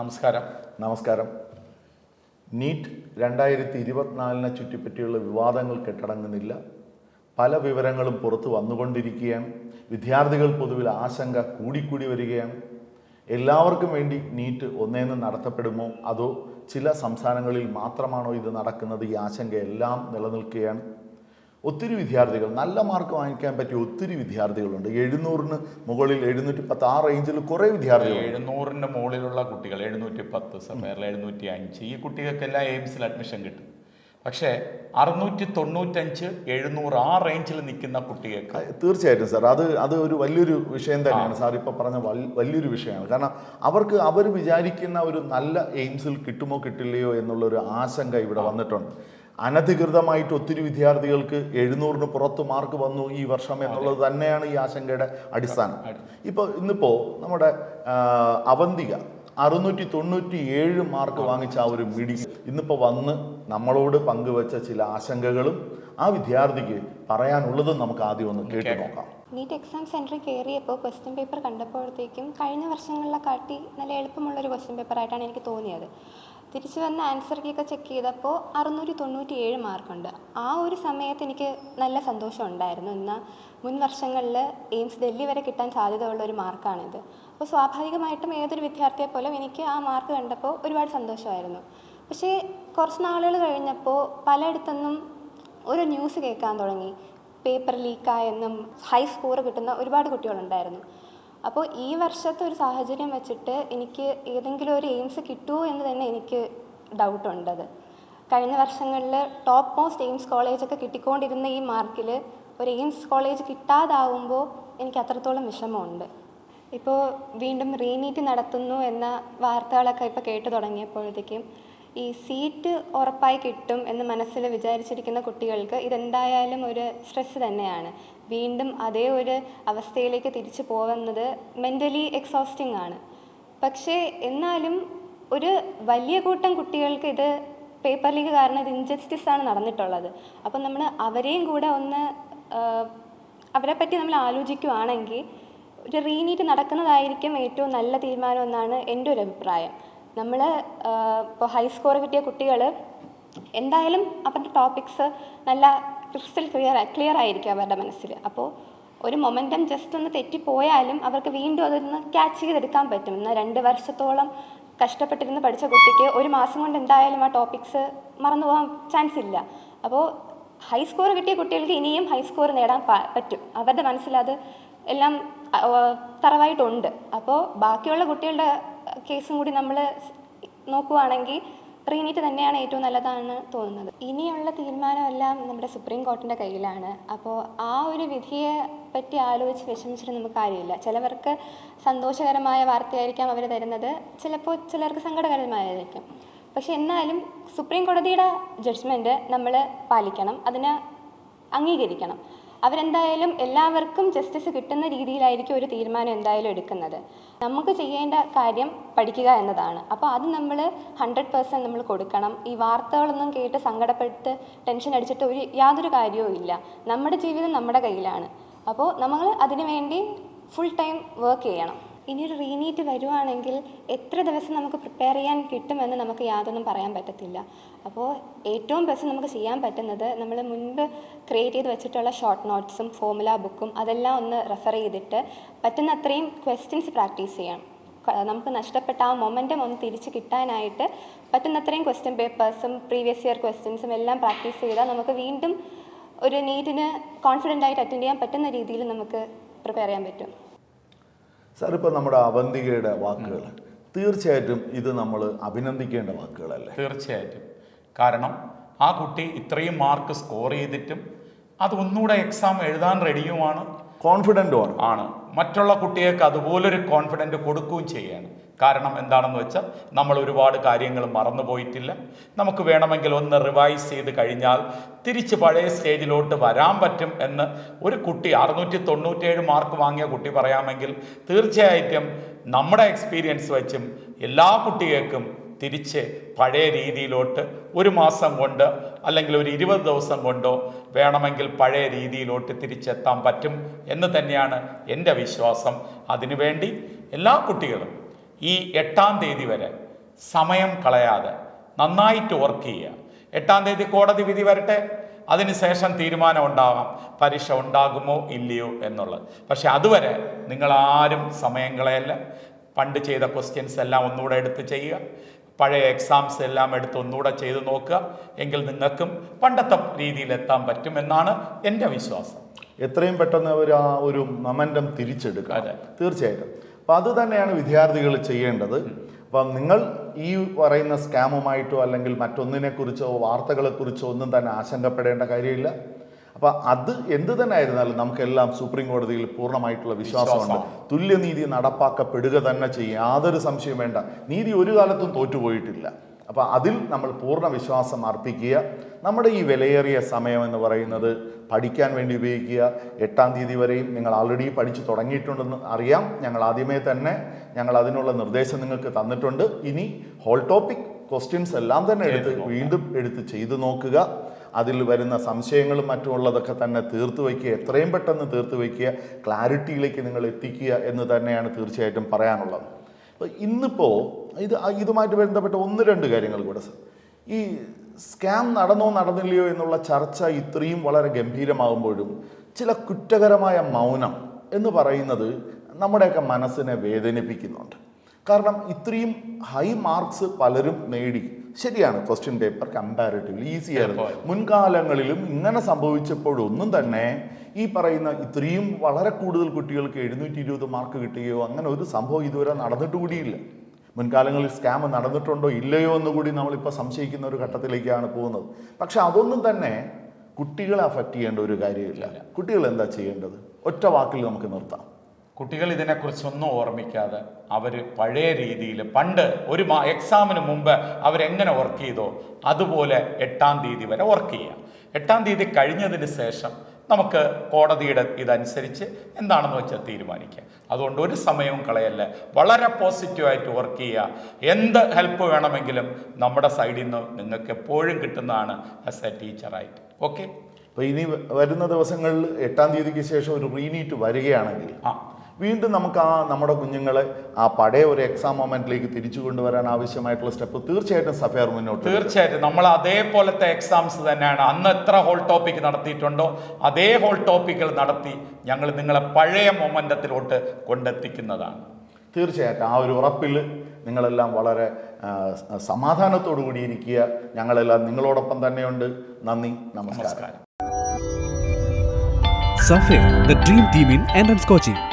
നമസ്കാരം. നമസ്കാരം. നീറ്റ് രണ്ടായിരത്തി ഇരുപത്തിനാലിനെ ചുറ്റിപ്പറ്റിയുള്ള വിവാദങ്ങൾ കെട്ടടങ്ങുന്നില്ല. പല വിവരങ്ങളും പുറത്തു വന്നുകൊണ്ടിരിക്കുകയാണ്. വിദ്യാർത്ഥികൾ പൊതുവിൽ ആശങ്ക കൂടിക്കൂടി വരികയാണ്. എല്ലാവർക്കും വേണ്ടി നീറ്റ് ഒന്നേന്ന് നടത്തപ്പെടുമോ? അതോ ചില സംസ്ഥാനങ്ങളിൽ മാത്രമാണോ ഇത് നടക്കുന്നത്? ഈ ആശങ്ക എല്ലാം നിലനിൽക്കുകയാണ്. ഒത്തിരി വിദ്യാർത്ഥികൾ നല്ല മാർക്ക് വാങ്ങിക്കാൻ പറ്റിയ ഒത്തിരി വിദ്യാർത്ഥികളുണ്ട്. എഴുന്നൂറിന് മുകളിൽ എഴുന്നൂറ്റി പത്ത് ആ റേഞ്ചിൽ കുറേ വിദ്യാർത്ഥികൾ എഴുന്നൂറിന്റെ മുകളിലുള്ള കുട്ടികൾ എഴുന്നൂറ്റി പത്ത് സഫയറിൽ എഴുന്നൂറ്റി അഞ്ച് ഈ കുട്ടികൾക്കെല്ലാം എയിംസിൽ അഡ്മിഷൻ കിട്ടും. പക്ഷേ അറുന്നൂറ്റി തൊണ്ണൂറ്റഞ്ച് എഴുന്നൂറ് ആ റേഞ്ചിൽ നിൽക്കുന്ന കുട്ടികൾക്ക് തീർച്ചയായിട്ടും സാർ. അത് അത് ഒരു വലിയൊരു വിഷയം തന്നെയാണ്. സാർ ഇപ്പോൾ പറഞ്ഞ വലിയൊരു വിഷയമാണ്. കാരണം അവർക്ക് അവർ വിചാരിക്കുന്ന ഒരു നല്ല എയിംസിൽ കിട്ടുമോ കിട്ടില്ലയോ എന്നുള്ളൊരു ആശങ്ക ഇവിടെ വന്നിട്ടുണ്ട്. അനധികൃതമായിട്ട് ഒത്തിരി വിദ്യാർത്ഥികൾക്ക് എഴുന്നൂറിന് പുറത്ത് മാർക്ക് വന്നു ഈ വർഷം എന്നുള്ളത് തന്നെയാണ് ഈ ആശങ്കയുടെ അടിസ്ഥാനം. ഇപ്പോൾ ഇന്നിപ്പോൾ നമ്മുടെ അവന്തിക അറുന്നൂറ്റി തൊണ്ണൂറ്റി ഏഴ് മാർക്ക് വാങ്ങിച്ച ആ ഒരു മിടി ഇന്നിപ്പോൾ വന്ന് നമ്മളോട് പങ്കുവച്ച ചില ആശങ്കകളും ആ വിദ്യാർത്ഥിക്ക് പറയാനുള്ളതും നമുക്ക് ആദ്യം ഒന്ന് കേട്ടു നോക്കാം. നീറ്റ് എക്സാം സെന്ററിൽ കയറിയപ്പോൾ ക്വസ്റ്റ്യൻ പേപ്പർ കണ്ടപ്പോഴത്തേക്കും കഴിഞ്ഞ വർഷങ്ങളിലെ കാട്ടി നല്ല എളുപ്പമുള്ളൊരു ക്വസ്റ്റ്യൻ പേപ്പറായിട്ടാണ് എനിക്ക് തോന്നിയത്. തിരിച്ചു വന്ന ആൻസർ കീയൊക്കെ ചെക്ക് ചെയ്തപ്പോൾ അറുന്നൂറ്റി തൊണ്ണൂറ്റി ഏഴ് മാർക്കുണ്ട് ആ ഒരു സമയത്ത് എനിക്ക് നല്ല സന്തോഷം ഉണ്ടായിരുന്നു. എന്നാൽ മുൻ വർഷങ്ങളിൽ എയിംസ് ഡൽഹി വരെ കിട്ടാൻ സാധ്യതയുള്ള ഒരു മാർക്കാണിത് അപ്പോൾ സ്വാഭാവികമായിട്ടും ഏതൊരു വിദ്യാർത്ഥിയെ പോലും എനിക്ക് ആ മാർക്ക് കണ്ടപ്പോൾ ഒരുപാട് സന്തോഷമായിരുന്നു. പക്ഷേ കുറച്ച് നാളുകൾ കഴിഞ്ഞപ്പോൾ പലയിടത്തുനിന്നും ഒരു ന്യൂസ് കേൾക്കാൻ തുടങ്ങി. പേപ്പർ ലീക്കായെന്നും ഹൈ സ്കോർ കിട്ടുന്ന ഒരുപാട് കുട്ടികളുണ്ടായിരുന്നു. അപ്പോൾ ഈ വർഷത്തെ ഒരു സാഹചര്യം വെച്ചിട്ട് എനിക്ക് ഏതെങ്കിലും ഒരു എയിംസ് കിട്ടുമോ എന്ന് തന്നെ എനിക്ക് ഡൗട്ടുണ്ടത്. കഴിഞ്ഞ വർഷങ്ങളിൽ ടോപ്പ് മോസ്റ്റ് എയിംസ് കോളേജൊക്കെ കിട്ടിക്കൊണ്ടിരുന്ന ഈ മാർക്കിൽ ഒരു എയിംസ് കോളേജ് കിട്ടാതാവുമ്പോൾ എനിക്ക് അത്രത്തോളം വിഷമമുണ്ട്. ഇപ്പോൾ വീണ്ടും റീനീറ്റ് നടത്തുന്നു എന്ന വാർത്തകളൊക്കെ ഇപ്പോൾ കേട്ടു തുടങ്ങിയപ്പോഴത്തേക്കും ഈ സീറ്റ് ഉറപ്പായി കിട്ടും എന്ന് മനസ്സിൽ വിചാരിച്ചിരിക്കുന്ന കുട്ടികൾക്ക് ഇതെന്തായാലും ഒരു സ്ട്രെസ് തന്നെയാണ്. വീണ്ടും അതേ ഒരു അവസ്ഥയിലേക്ക് തിരിച്ചു പോകുന്നത് മെന്റലി എക്സോസ്റ്റിംഗ് ആണ്. പക്ഷേ എന്നാലും ഒരു വലിയ കൂട്ടം കുട്ടികൾക്ക് ഇത് പേപ്പർ ലീഗ് കാരണം ഇത് ഇൻജസ്റ്റിസ് ആണ് നടന്നിട്ടുള്ളത്. അപ്പം നമ്മൾ അവരെയും കൂടെ ഒന്ന് അവരെ പറ്റി നമ്മൾ ആലോചിക്കുവാണെങ്കിൽ ഒരു റീനീറ്റ് നടക്കുന്നതായിരിക്കും ഏറ്റവും നല്ല തീരുമാനം എന്നാണ് എന്റെ ഒരു അഭിപ്രായം. നമ്മൾ ഇപ്പോൾ ഹൈ സ്കോർ കിട്ടിയ കുട്ടികൾ എന്തായാലും അവരുടെ ടോപ്പിക്സ് നല്ല ക്രിസ്റ്റൽ ക്ലിയർ ക്ലിയർ ആയിരിക്കും അവരുടെ മനസ്സിൽ അപ്പോൾ ഒരു മൊമെന്റം ജസ്റ്റ് ഒന്ന് തെറ്റിപ്പോയാലും അവർക്ക് വീണ്ടും അതൊന്ന് ക്യാച്ച് ചെയ്തെടുക്കാൻ പറ്റും. എന്നാൽ രണ്ട് വർഷത്തോളം കഷ്ടപ്പെട്ടിരുന്ന് പഠിച്ച കുട്ടിക്ക് ഒരു മാസം കൊണ്ട് എന്തായാലും ആ ടോപ്പിക്സ് മറന്നു പോകാൻ ചാൻസ് ഇല്ല. അപ്പോൾ ഹൈ സ്കോർ കിട്ടിയ കുട്ടികൾക്ക് ഇനിയും ഹൈ സ്കോർ നേടാൻ പറ്റും. അവരുടെ മനസ്സിൽ അത് എല്ലാം തറവായിട്ടുണ്ട്. അപ്പോൾ ബാക്കിയുള്ള കുട്ടികളുടെ കേസും കൂടി നമ്മൾ നോക്കുവാണെങ്കിൽ റീനീറ്റ് തന്നെയാണ് ഏറ്റവും നല്ലതാണ് തോന്നുന്നത്. ഇനിയുള്ള തീരുമാനമെല്ലാം നമ്മുടെ സുപ്രീം കോർട്ടിന്റെ കയ്യിലാണ്. അപ്പോൾ ആ ഒരു വിധിയെ പറ്റി ആലോചിച്ച് വിഷമിച്ചിട്ട് നമുക്ക് കാര്യമില്ല. ചിലവർക്ക് സന്തോഷകരമായ വാർത്തയായിരിക്കാം അവർ തരുന്നത്. ചിലപ്പോൾ ചിലർക്ക് സങ്കടകരമായിരിക്കും. പക്ഷെ എന്നാലും സുപ്രീം കോടതിയുടെ ജഡ്ജ്മെന്റ് നമ്മൾ പാലിക്കണം. അതിനെ അംഗീകരിക്കണം. അവരെന്തായാലും എല്ലാവർക്കും ജസ്റ്റിസ് കിട്ടുന്ന രീതിയിലായിരിക്കും ഒരു തീരുമാനം എന്തായാലും എടുക്കുന്നത്. നമുക്ക് ചെയ്യേണ്ട കാര്യം പഠിക്കുക എന്നതാണ്. അപ്പോൾ അത് നമ്മൾ ഹൺഡ്രഡ് പേഴ്സന്റ് നമ്മൾ കൊടുക്കണം. ഈ വാർത്തകളൊന്നും കേട്ട് സങ്കടപ്പെട്ട് ടെൻഷൻ അടിച്ചിട്ട് ഒരു യാതൊരു കാര്യവും ഇല്ല. നമ്മുടെ ജീവിതം നമ്മുടെ കയ്യിലാണ്. അപ്പോൾ നമ്മൾ അതിനുവേണ്ടി ഫുൾ ടൈം വർക്ക് ചെയ്യണം. ഇനിയൊരു റീനീറ്റ് വരുവാണെങ്കിൽ എത്ര ദിവസം നമുക്ക് പ്രിപ്പയർ ചെയ്യാൻ കിട്ടുമെന്ന് നമുക്ക് യാതൊന്നും പറയാൻ പറ്റത്തില്ല. അപ്പോൾ ഏറ്റവും ബെസ്റ്റ് നമുക്ക് ചെയ്യാൻ പറ്റുന്നത് നമ്മൾ മുൻപ് ക്രിയേറ്റ് ചെയ്ത് വെച്ചിട്ടുള്ള ഷോർട്ട് നോട്ട്സും ഫോമുല ബുക്കും അതെല്ലാം ഒന്ന് റെഫർ ചെയ്തിട്ട് പറ്റുന്ന അത്രയും ക്വസ്റ്റ്യൻസ് പ്രാക്ടീസ് ചെയ്യണം. നമുക്ക് നഷ്ടപ്പെട്ട ആ മൊമെന്റം ഒന്ന് തിരിച്ച് കിട്ടാനായിട്ട് പറ്റുന്നത്രയും ക്വസ്റ്റ്യൻ പേപ്പേഴ്സും പ്രീവിയസ് ഇയർ ക്വസ്റ്റ്യൻസും എല്ലാം പ്രാക്ടീസ് ചെയ്താൽ നമുക്ക് വീണ്ടും ഒരു നീറ്റിന് കോൺഫിഡന്റ് ആയിട്ട് അറ്റൻഡ് ചെയ്യാൻ പറ്റുന്ന രീതിയിൽ നമുക്ക് പ്രിപ്പയർ ചെയ്യാൻ പറ്റും. സാർ നമ്മുടെ അവന്തികയുടെ വാക്കുകൾ. തീർച്ചയായിട്ടും ഇത് നമ്മൾ അഭിനന്ദിക്കേണ്ട വാക്കുകളല്ലേ? തീർച്ചയായിട്ടും. കാരണം ആ കുട്ടി ഇത്രയും മാർക്ക് സ്കോർ ചെയ്തിട്ടും അത് ഒന്നുകൂടെ എക്സാം എഴുതാൻ റെഡിയുമാണ് കോൺഫിഡന്റുമാണ് ആണ്. മറ്റുള്ള കുട്ടികൾക്ക് അതുപോലൊരു കോൺഫിഡന്റ് കൊടുക്കുകയും ചെയ്യാണ്. കാരണം എന്താണെന്ന് വെച്ചാൽ നമ്മൾ ഒരുപാട് കാര്യങ്ങൾ മറന്നു പോയിട്ടില്ല. നമുക്ക് വേണമെങ്കിൽ ഒന്ന് റിവൈസ് ചെയ്ത് കഴിഞ്ഞാൽ തിരിച്ച് പഴയ സ്റ്റേജിലോട്ട് വരാൻ പറ്റും എന്ന് ഒരു കുട്ടി അറുന്നൂറ്റി തൊണ്ണൂറ്റേഴ് മാർക്ക് വാങ്ങിയ കുട്ടി പറയാമെങ്കിൽ തീർച്ചയായിട്ടും നമ്മുടെ എക്സ്പീരിയൻസ് വെച്ചും എല്ലാ കുട്ടികൾക്കും തിരിച്ച് പഴയ രീതിയിലോട്ട് ഒരു മാസം കൊണ്ട് അല്ലെങ്കിൽ ഒരു ഇരുപത് ദിവസം കൊണ്ടോ വേണമെങ്കിൽ പഴയ രീതിയിലോട്ട് തിരിച്ചെത്താൻ പറ്റും എന്ന് തന്നെയാണ് എന്റെ വിശ്വാസം. അതിനുവേണ്ടി എല്ലാ കുട്ടികളും ഈ എട്ടാം തീയതി വരെ സമയം കളയാതെ നന്നായിട്ട് വർക്ക് ചെയ്യുക. എട്ടാം തീയതി കോടതി വിധി വരട്ടെ. അതിനുശേഷം തീരുമാനം ഉണ്ടാകാം പരീക്ഷ ഉണ്ടാകുമോ ഇല്ലയോ എന്നുള്ളത്. പക്ഷെ അതുവരെ നിങ്ങളാരും സമയം കളയല്ല. പണ്ട് ചെയ്ത ക്വസ്റ്റ്യൻസ് എല്ലാം ഒന്നുകൂടെ എടുത്ത് ചെയ്യുക. പഴയ എക്സാംസ് എല്ലാം എടുത്ത് ഒന്നുകൂടെ ചെയ്ത് നോക്കുക. എങ്കിൽ നിങ്ങൾക്കും പണ്ടത്തെ രീതിയിൽ എത്താൻ പറ്റുമെന്നാണ് എന്റെ വിശ്വാസം. എത്രയും പെട്ടെന്ന് അവർ ആ ഒരു മൊമെന്റം തിരിച്ചെടുക്കുക. തീർച്ചയായിട്ടും. അപ്പം അത് തന്നെയാണ് വിദ്യാർത്ഥികൾ ചെയ്യേണ്ടത്. അപ്പം നിങ്ങൾ ഈ പറയുന്ന സ്കാമുമായിട്ടോ അല്ലെങ്കിൽ മറ്റൊന്നിനെക്കുറിച്ചോ വാർത്തകളെക്കുറിച്ചോ ഒന്നും തന്നെ ആശങ്കപ്പെടേണ്ട കാര്യമില്ല. അപ്പം അത് എന്ത് തന്നെ ആയിരുന്നാലും നമുക്കെല്ലാം സുപ്രീം കോടതിയിൽ പൂർണമായിട്ടുള്ള വിശ്വാസമുണ്ട്. തുല്യനീതി നടപ്പാക്കപ്പെടുക തന്നെ ചെയ്യും. യാതൊരു സംശയം വേണ്ട. നീതി ഒരു കാലത്തും തോറ്റുപോയിട്ടില്ല. അപ്പോൾ അതിൽ നമ്മൾ പൂർണ വിശ്വാസം അർപ്പിക്കുക. നമ്മുടെ ഈ വിലയേറിയ സമയം എന്ന് പറയുന്നത് പഠിക്കാൻ വേണ്ടി ഉപയോഗിക്കുക. എട്ടാം തീയതി വരെയും നിങ്ങൾ ആൾറെഡി പഠിച്ചു തുടങ്ങിയിട്ടുണ്ടെന്ന് അറിയാം. ഞങ്ങൾ ആദ്യമേ തന്നെ ഞങ്ങൾ അതിനുള്ള നിർദ്ദേശം നിങ്ങൾക്ക് തന്നിട്ടുണ്ട്. ഇനി ഹോൾ ടോപ്പിക് ക്വസ്റ്റ്യൻസ് എല്ലാം തന്നെ എടുത്ത് വീണ്ടും എടുത്ത് ചെയ്തു നോക്കുക. അതിൽ വരുന്ന സംശയങ്ങളും മറ്റുമുള്ളതൊക്കെ തന്നെ തീർത്തു വയ്ക്കുക. എത്രയും പെട്ടെന്ന് തീർത്തു വയ്ക്കുക. ക്ലാരിറ്റിയിലേക്ക് നിങ്ങൾ എത്തിക്കുക എന്ന് തന്നെയാണ് തീർച്ചയായിട്ടും പറയാനുള്ളത്. അപ്പോൾ ഇന്നിപ്പോൾ ഇത് ഇതുമായിട്ട് ബന്ധപ്പെട്ട ഒന്ന് രണ്ട് കാര്യങ്ങൾ കൂടെ ഈ സ്കാം നടന്നോ നടന്നില്ലയോ എന്നുള്ള ചർച്ച ഇത്രയും വളരെ ഗംഭീരമാകുമ്പോഴും ചില കുറ്റകരമായ മൗനം എന്ന് പറയുന്നത് നമ്മുടെയൊക്കെ മനസ്സിനെ വേദനിപ്പിക്കുന്നുണ്ട്. കാരണം ഇത്രയും ഹൈ മാർക്സ് പലരും നേടി. ശരിയാണ്. ക്വസ്റ്റ്യൻ പേപ്പർ കമ്പാരിറ്റീവ്ലി ഈസി ആയിരുന്നു മുൻകാലങ്ങളിലും ഇങ്ങനെ സംഭവിച്ചപ്പോഴൊന്നും തന്നെ ഈ പറയുന്ന ഇത്രയും വളരെ കൂടുതൽ കുട്ടികൾക്ക് എഴുന്നൂറ്റി ഇരുപത് മാർക്ക് കിട്ടുകയോ അങ്ങനെ ഒരു സംഭവം ഇതുവരെ നടന്നിട്ട് കൂടിയില്ല. മുൻകാലങ്ങളിൽ സ്കാം നടന്നിട്ടുണ്ടോ ഇല്ലയോ എന്ന് കൂടി നമ്മളിപ്പോൾ സംശയിക്കുന്ന ഒരു ഘട്ടത്തിലേക്കാണ് പോകുന്നത്. പക്ഷെ അതൊന്നും തന്നെ കുട്ടികളെ അഫക്റ്റ് ചെയ്യേണ്ട ഒരു കാര്യമില്ല. കുട്ടികൾ എന്താ ചെയ്യേണ്ടത്? ഒറ്റ വാക്കിൽ നമുക്ക് നിർത്താം. കുട്ടികൾ ഇതിനെക്കുറിച്ചൊന്നും ഓർമ്മിക്കാതെ അവർ പഴയ രീതിയിൽ പണ്ട് ഒരു മാ എക്സാമിന് മുമ്പ് അവരെങ്ങനെ വർക്ക് ചെയ്തോ അതുപോലെ എട്ടാം തീയതി വരെ വർക്ക് ചെയ്യാം. എട്ടാം തീയതി കഴിഞ്ഞതിന് ശേഷം നമുക്ക് കോടതിയുടെ ഇതനുസരിച്ച് എന്താണെന്ന് വെച്ചാൽ തീരുമാനിക്കാം. അതുകൊണ്ട് ഒരു സമയവും കളയല്ല. വളരെ പോസിറ്റീവായിട്ട് വർക്ക് ചെയ്യുക എന്ത് ഹെൽപ്പ് വേണമെങ്കിലും നമ്മുടെ സൈഡിൽ നിന്ന് നിങ്ങൾക്ക് എപ്പോഴും കിട്ടുന്നതാണ് ആസ് എ ടീച്ചറായിട്ട് ഓക്കെ അപ്പോൾ ഇനി വരുന്ന ദിവസങ്ങളിൽ എട്ടാം തീയതിക്ക് ശേഷം ഒരു റീനീറ്റ് വരികയാണെങ്കിൽ ആ. വീണ്ടും നമുക്ക് ആ നമ്മുടെ കുഞ്ഞുങ്ങളെ ആ പഴയ ഒരു എക്സാം മൊമെന്റിലേക്ക് തിരിച്ചു കൊണ്ടുവരാൻ ആവശ്യമായിട്ടുള്ള സ്റ്റെപ്പ് തീർച്ചയായിട്ടും സഫയർ മുന്നോട്ട്. തീർച്ചയായിട്ടും. നമ്മൾ അതേപോലത്തെ എക്സാംസ് തന്നെയാണ്. അന്ന് എത്ര ഹോൾ ടോപ്പിക് നടത്തിയിട്ടുണ്ടോ അതേ ഹോൾ ടോപ്പിക്കുകൾ നടത്തി ഞങ്ങൾ നിങ്ങളെ പഴയ മൊമെന്റത്തിലോട്ട് കൊണ്ടെത്തിക്കുന്നതാണ്. തീർച്ചയായിട്ടും. ആ ഒരു ഉറപ്പിൽ നിങ്ങളെല്ലാം വളരെ സമാധാനത്തോടു കൂടി ഇരിക്കുക ഞങ്ങളെല്ലാം നിങ്ങളോടൊപ്പം തന്നെയുണ്ട്. നന്ദി. നമസ്കാരം. സഫേ the dream dream team in coaching.